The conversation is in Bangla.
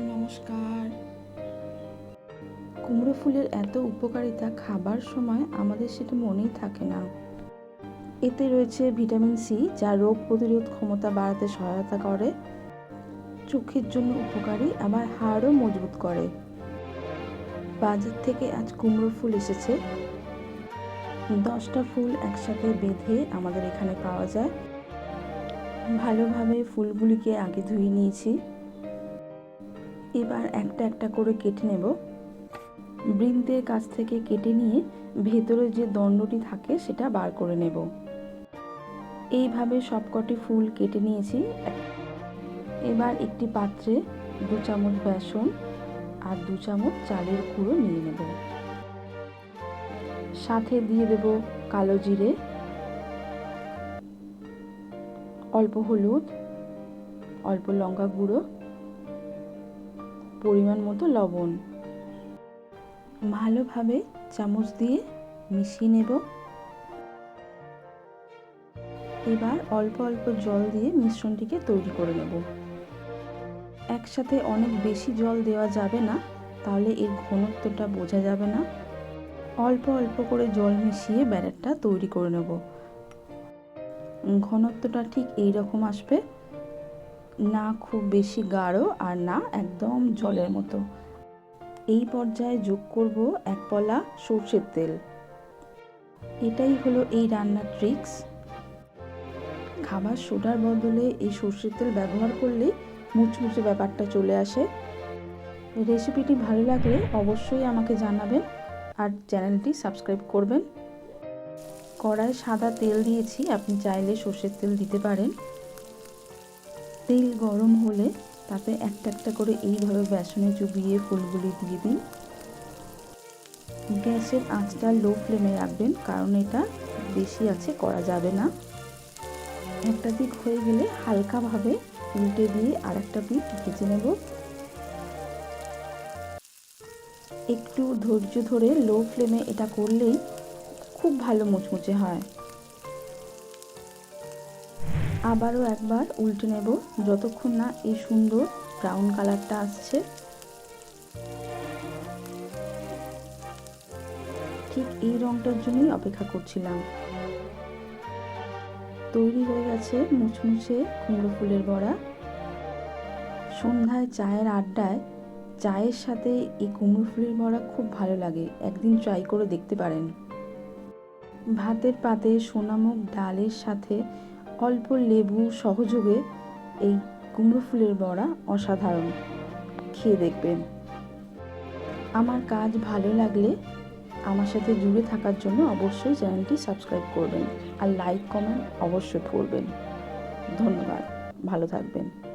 নমস্কার। কুমড়ো ফুলের এত উপকারিতা খাবার সময় আমাদের সেটা মনেই থাকে না। এতে রয়েছে ভিটামিন সি, যা রোগ প্রতিরোধ ক্ষমতা বাড়াতে সহায়তা করে, চোখের জন্য উপকারী, আবার হাড়ও মজবুত করে। বাজার থেকে আজ কুমড়ো ফুল এসেছে। দশটা ফুল একসাথে বেঁধে আমাদের এখানে পাওয়া যায়। ভালোভাবে ফুলগুলিকে আগে ধুয়ে নিয়েছি। এবার একটা একটা করে কেটে নেব। বৃন্দের কাছ থেকে কেটে নিয়ে ভেতরে যে দণ্ডটি থাকে সেটা বার করে নেব। এইভাবে সবকটি ফুল কেটে নিয়েছি। এবার একটি পাত্রে দু চামচ বেসন আর দু চামচ চালের গুঁড়ো নিয়ে নেব। সাথে দিয়ে দেব কালো জিরে, অল্প হলুদ, অল্প লঙ্কা গুঁড়ো পরিমাণ মতো লবণ। ভালোভাবে চামচ দিয়ে মিশিয়ে নেব। এবার অল্প অল্প জল দিয়ে মিশ্রণটিকে তৈরি করে নেব। একসাথে অনেক বেশি জল দেওয়া যাবে না, তাহলে এর ঘনত্বটা বোঝা যাবে না। অল্প অল্প করে জল মিশিয়ে ব্যাটারটা তৈরি করে নেব। ঘনত্বটা ঠিক এই রকম আসবে। না খুব বেশি গাঢ় আর না একদম জলের মতো। এই পর্যায়ে যোগ করব এক পলা সর্ষের তেল। এটাই হলো এই রান্নার ট্রিক্স খাবার সোডার বদলে এই সর্ষের তেল ব্যবহার করলে মুচমুচে ব্যাপারটা চলে আসে। রেসিপিটি ভালো লাগলে অবশ্যই আমাকে জানাবেন আর চ্যানেলটি সাবস্ক্রাইব করবেন। কড়ায় সাদা তেল দিয়েছি, আপনি চাইলে সর্ষের তেল দিতে পারেন। তেল গরম হলে তাতে একটা একটা করে এইভাবে বেসনে চুবিয়ে ফুলগুলি দিয়ে দিন। গ্যাসের আঁচটা লো ফ্লেমে রাখবেন, কারণ এটা বেশি আছে, করা যাবে না। একটা দিক হয়ে গেলে হালকাভাবে উল্টে দিয়ে আর একটা পিঠ ভেজে নেব। একটু ধৈর্য ধরে লো ফ্লেমে এটা করলেই খুব ভালো মুচমুচে হয়। আবারও একবার উল্টে নেব যতক্ষণ না এই সুন্দর ব্রাউন কালারটা আসছে। ঠিক এই রংটার জন্যই অপেক্ষা করছিলাম। তৈরি হয়ে গেছে মুছমুছে কুমড়ো ফুলের বড়া। সন্ধ্যায় চায়ের আড্ডায় চায়ের সাথে এই কুমড়ো ফুলের বড়া খুব ভালো লাগে, একদিন ট্রাই করে দেখতে পারেন। ভাতের পাতে সোনামুখ ডালের সাথে অল্প লেবু সহযোগে এই কুমড়ো ফুলের বড়া অসাধারণ। খেয়ে দেখবেন। আমার কাজ ভালো লাগলে আমার সাথে জুড়ে থাকার জন্য অবশ্যই চ্যানেলটি সাবস্ক্রাইব করবেন আর লাইক, কমেন্ট অবশ্যই করবেন। ধন্যবাদ। ভালো থাকবেন।